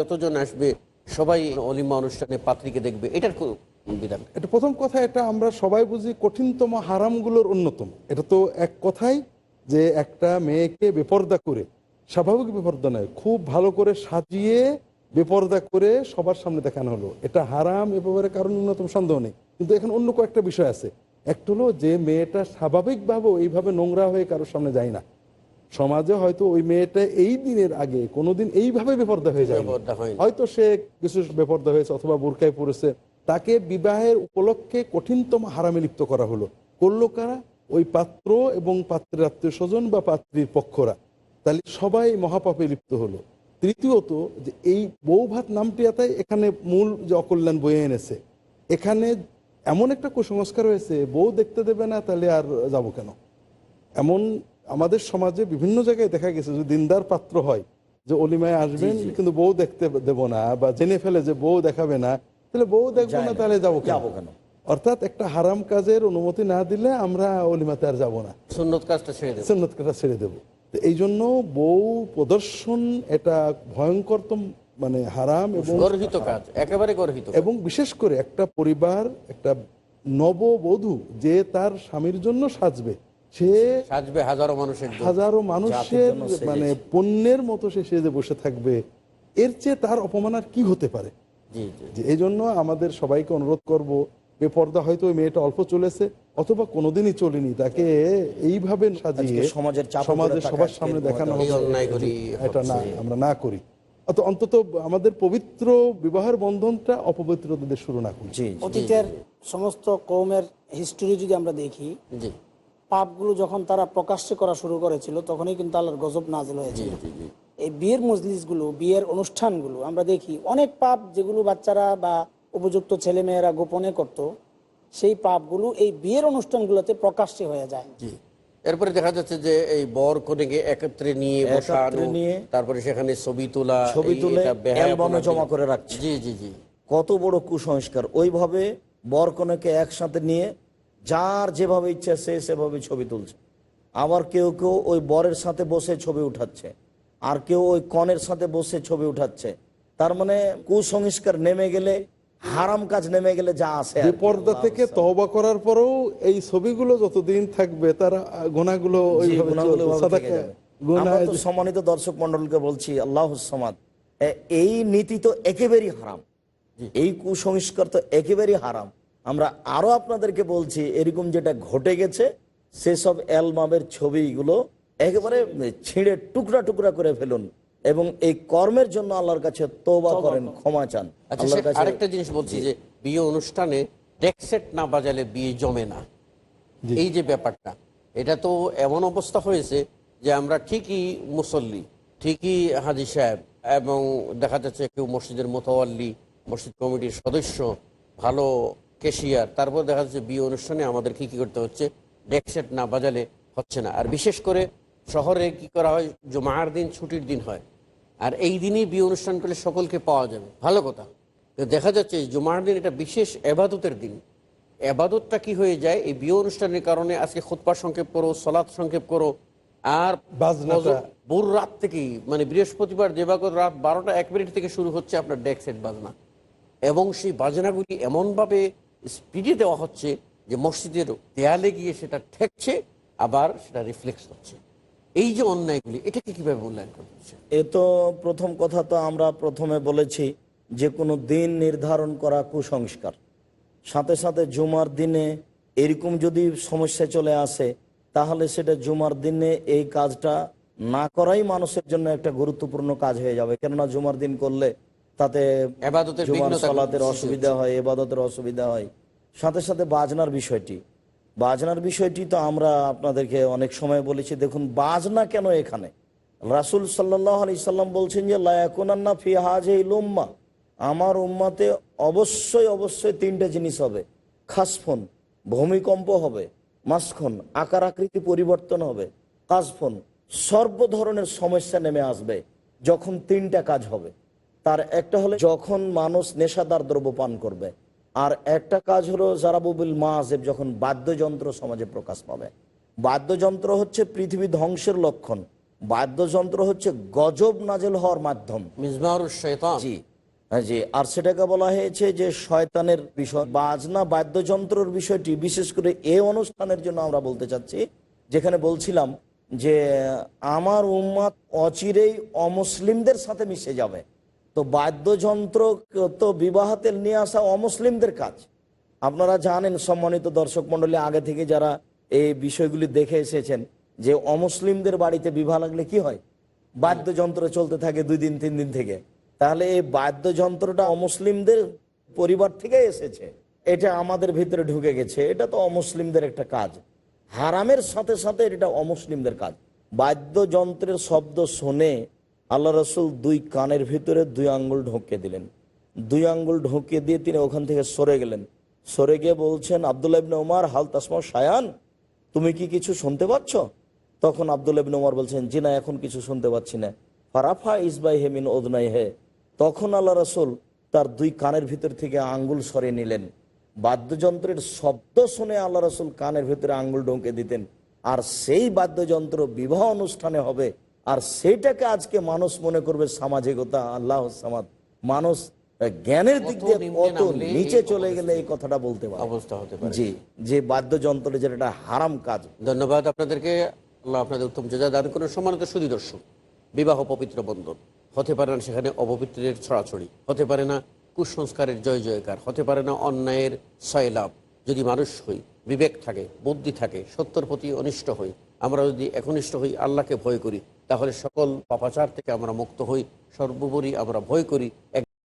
যতজন আসবে, সবাই অলিমা অনুষ্ঠানে পাত্রীকে দেখবে। এটার বিধান। এটা প্রথম কথা, এটা আমরা সবাই বুঝি কঠিনতম হারামগুলোর অন্যতম। এটা তো এক কথাই যে একটা মেয়েকে বেপর্দা করে, স্বাভাবিক বেপর্দা নয়, খুব ভালো করে সাজিয়ে বেপর্দা করে সবার সামনে দেখানো হলো। এটা হারাম এ ব্যাপারে কারণ ন্যূনতম সন্দেহ নেই। কিন্তু এখন অন্য কয়েকটা বিষয় আছে। একটা হলো যে মেয়েটা স্বাভাবিকভাবে এইভাবে নোংরা হয়ে কারোর সামনে যায় না। সমাজে হয়তো ওই মেয়েটা এই দিনের আগে কোনোদিন এইভাবে বেপর্দা হয়ে যায় হয়তো সে কিছু বেপর্দা হয়েছে অথবা বোরকায় পড়েছে। তাকে বিবাহের উপলক্ষে কঠিনতম হারামে লিপ্ত করা হলো। করল কারা? ওই পাত্র এবং পাত্রের আত্মীয় স্বজন বা পাত্রীর পক্ষরা। তাহলে সবাই মহাপাপে লিপ্ত হলো। তৃতীয়ত যে এই বউ ভাত নামটি এতাই এখানে মূল যে অকল্যাণ বয়ে এনেছে। এখানে এমন একটা কুসংস্কার হয়েছে বউ দেখতে দেবে না তাহলে আর যাব কেন? এমন আমাদের সমাজে বিভিন্ন জায়গায় দেখা গেছে যে দিনদার পাত্র হয় যে অলিমায় আসবেন কিন্তু বউ দেখতে দেব না বা জেনে ফেলে যে বউ দেখাবে না তাহলে বউ দেখব না। তাহলে যাব যাব কেন? অর্থাৎ একটা হারাম কাজের অনুমতি না দিলে আমরা অলিমাতে আর যাব না। সুন্নত কাজটা ছেড়ে দেবে। সুন্নত কাজটা ছেড়ে দেবো। তো এই জন্য বউ প্রদর্শন এটা ভয়ঙ্করতম মানে হারাম এবং গর্হিত কাজ একেবারে গর্হিত এবং বিশেষ করে একটা পরিবার একটা নববধূ যে তার স্বামীর জন্য সাজবে। সে সাজবে হাজারো মানুষের হাজারো মানুষের মানে পণ্যের মতো সে সেজে বসে থাকবে। এর চেয়ে তার অপমান আর কি হতে পারে? এই জন্য আমাদের সবাইকে অনুরোধ করব বেপর্দা হয়তো ওই মেয়েটা অল্প চলেছে অথবা কোনোদিনই চলেনি তাকে এইভাবে সাজিয়ে আজকে সমাজের সমাজের সবার সামনে দেখানো এটা না আমরা না করি। অন্তত আমাদের পবিত্র বিবাহের বন্ধনটা অপবিত্রদের শুরু না করি। জি জি। অতীতের সমস্ত কৌমের হিস্টোরি যদি আমরা দেখি জি। পাপগুলো যখন তারা প্রকাশ্যে করা শুরু করেছিল তখনই কিন্তু আল্লাহর গজব নাজল হয়েছিল। এই বিয়ের মজলিসগুলো বিয়ের অনুষ্ঠানগুলো আমরা দেখি অনেক পাপ যেগুলো বাচ্চারা বা উপযুক্ত ছেলেমেয়েরা গোপনে করত সেই পাপগুলো এই বিয়ের অনুষ্ঠানগুলোতে প্রকাশ্যে হয়ে যায়। এরপরে দেখা যাচ্ছে যে এই বর কনেকে একত্রে নিয়ে বসানো নিয়ে তারপরে সেখানে ছবি তোলা ছবি তুলে অ্যালবামে জমা করে রাখছে। জি জি জি। কত বড় কুসংস্কার। ওইভাবে বরকনেকে একসাথে নিয়ে যার যেভাবে ইচ্ছা সে সেভাবে ছবি তুলছে। আবার কেউ কেউ ওই বরের সাথে বসে ছবি উঠাচ্ছে আর কেউ ওই কনের সাথে বসে ছবি উঠাচ্ছে। তার মানে কুসংস্কার নেমে গেলে হারাম কাজ নেমে গেলে যা আসে কি। বেপর্দা থেকে তওবা করার পরেও এই ছবিগুলো যতদিন থাকবে তার গোনাগুলো সম্মানিত দর্শক মন্ডলকে বলছি আল্লাহ সমাদ এই নীতি তো একেবারেই হারাম। এই কুসংস্কার তো একেবারেই হারাম। আমরা আরও আপনাদেরকে বলছি এরকম যেটা ঘটে গেছে সেসব অ্যালবামের ছবিগুলো একেবারে ছিঁড়ে টুকরা টুকরা করে ফেলুন এবং এই কর্মের জন্য আল্লাহর কাছে তোবা করেন ক্ষমা চান। আচ্ছা আরেকটা জিনিস বলছি যে বিয়ে অনুষ্ঠানে ডেকসেট না বাজালে বিয়ে জমে না। এই যে ব্যাপারটা এটা তো এমন অবস্থা হয়েছে যে আমরা ঠিকই মুসল্লি ঠিকই হাজি সাহেব এবং দেখা যাচ্ছে কেউ মসজিদের মোতাওয়াল্লি মসজিদ কমিটির সদস্য ভালো কেশিয়ার তারপর দেখা যাচ্ছে বিয়ে অনুষ্ঠানে আমাদের কি কি করতে হচ্ছে ডেকসেট না বাজালে হচ্ছে না। আর বিশেষ করে শহরে কি করা হয় জমার দিন ছুটির দিন হয়। আর এই দিনই বিয়ে অনুষ্ঠান করলে সকলকে পাওয়া যাবে। ভালো কথা। তো দেখা যাচ্ছে জুমার দিন এটা বিশেষ এবাদতের দিন। এবাদতটা কি হয়ে যায়? এই বিয়ে অনুষ্ঠানের কারণে আজকে খোদপার সংক্ষেপ করো সলাৎ সংক্ষেপ করো আর ভোর রাত থেকেই মানে বৃহস্পতিবার দেবাগত রাত বারোটা এক মিনিট থেকে শুরু হচ্ছে আপনার ডেক সেট বাজনা। এবং সেই বাজনাগুলি এমনভাবে স্পিডে দেওয়া হচ্ছে যে মসজিদের দেয়ালে গিয়ে সেটা ঠেকছে, আবার সেটা রিফ্লেক্স হচ্ছে। এই যে অন্যায়গুলি, এটাকে কীভাবে মূল্যায়ন করছে এ তো প্রথম কথা তো আমরা প্রথমে বলেছি, যে কোনো দিন নির্ধারণ করা কুসংস্কার। সাথে সাথে জুমার দিনে এরকম যদি সমস্যা চলে আসে, তাহলে সেটা জুমার দিনে এই কাজটা না করাই মানুষের জন্য একটা গুরুত্বপূর্ণ কাজ হয়ে যাবে। কেননা জুমার দিন করলে তাতে সলাতের অসুবিধা হয় এবাদতের অসুবিধা হয়। সাথে সাথে বাজনার বিষয়টি। বাজনার বিষয়টি তো আমরা আপনাদেরকে অনেক সময় বলেছি। দেখুন বাজনা কেন এখানে? রাসুল সাল্লাহ আলি সাল্লাম বলছেন যে লায়াকুনান্না ফি হাজ উম্মা। আমার উম্মাতে অবশ্যই অবশ্যই তিনটে জিনিস হবে। খাসফোন ভূমিকম্প হবে। মাসখন আকার আকৃতি পরিবর্তন হবে। কাজফোন সর্ব ধরনের সমস্যা নেমে আসবে যখন তিনটা কাজ হবে। তার একটা হলে যখন মানুষ নেশাদার দ্রব্য পান করবে। আর একটা কাজ হলো জারাবুবিল মাহাজেব যখন বাদ্যযন্ত্র সমাজে প্রকাশ পাবে। বাদ্যযন্ত্র হচ্ছে পৃথিবী ধ্বংসের লক্ষণ। বাদ্যযন্ত্র হচ্ছে গজব নাজেল হওয়ার মাধ্যম। জি হ্যাঁ, জি। আর সেটাকে বলা হয়েছে যে শয়তানের বিষয় বাজনা বাদ্যযন্ত্রের বিষয়টি বিশেষ করে এ অনুষ্ঠানের জন্য আমরা বলতে চাচ্ছি যেখানে বলছিলাম যে আমার উম্মাদ অচিরেই অমুসলিমদের সাথে মিশে যাবে। তো বাদ্যযন্ত্র তো বিবাহতে নিয়ে আসা অমুসলিমদের কাজ। আপনারা জানেন সম্মানিত দর্শক মন্ডলী আগে থেকে যারা এই বিষয়গুলি দেখে এসেছেন যে অমুসলিমদের বাড়িতে বিবাহ লাগলে কি হয়? বাদ্যযন্ত্র চলতে থাকে দুই দিন, তিন দিন থেকে। তাহলে এই বাদ্যযন্ত্রটা অমুসলিমদের পরিবার থেকে এসেছে। এটা আমাদের ভিতরে ঢুকে গেছে। এটা তো অমুসলিমদের একটা কাজ। হারামের সাথে সাথে এটা অমুসলিমদের কাজ। বাদ্যযন্ত্রের শব্দ শুনে আল্লাহ রসুল দুই কানের ভিতরে দুই আঙ্গুল ঢুকিয়ে দিলেন। দুই আঙ্গুল ঢুকিয়ে দিয়ে তিনি ওখান থেকে সরে গেলেন। সরে গিয়ে বলছেন, আবদুল্লাহ ইবনে ওমার হাল তাসমা সায়ান তুমি কি কিছু শুনতে পাচ্ছ? তখন আবদুল্লাহ ইবনে ওমর বলছেন, জি না, এখন কিছু শুনতে পাচ্ছি না। ফারাফা ইসবাই হেমিন ওদনাই হে তখন আল্লাহ রসুল তার দুই কানের ভিতর থেকে আঙ্গুল সরে নিলেন। বাদ্যযন্ত্রের শব্দ শুনে আল্লাহ রসুল কানের ভিতরে আঙ্গুল ঢুকে দিতেন। আর সেই বাদ্যযন্ত্র বিবাহ অনুষ্ঠানে হবে আর সেইটাকে আজকে মানুষ মনে করবে সামাজিকতা আল্লাহ সামাদ। মানুষ জ্ঞানের দিক দিয়ে কত নিচে চলে গেলে এই কথাটা বলতে পারে। অবস্থা হতে পারে। জি যে বাদ্যযন্ত্র যেটা হারাম কাজ। ধন্যবাদ আপনাদেরকে। আল্লাহ আপনাদের উত্তম যোজা দান করুন। সম্মানিত সুদী দর্শক বিবাহ পবিত্র বন্ধন। হতে পারে না সেখানে অপবিত্রের ছড়াছড়ি। হতে পারে না কুসংস্কারের জয় জয়কার। হতে পারে না অন্যায়ের সয়লাভ। যদি মানুষ হই বিবেক থাকে বুদ্ধি থাকে সত্যর প্রতি অনিষ্ট হই আমরা যদি একনিষ্ঠ হই আল্লাহকে ভয় করি তাহলে সকল পাপাচার থেকে আমরা মুক্ত হই সর্বোপরি আমরা ভয় করি।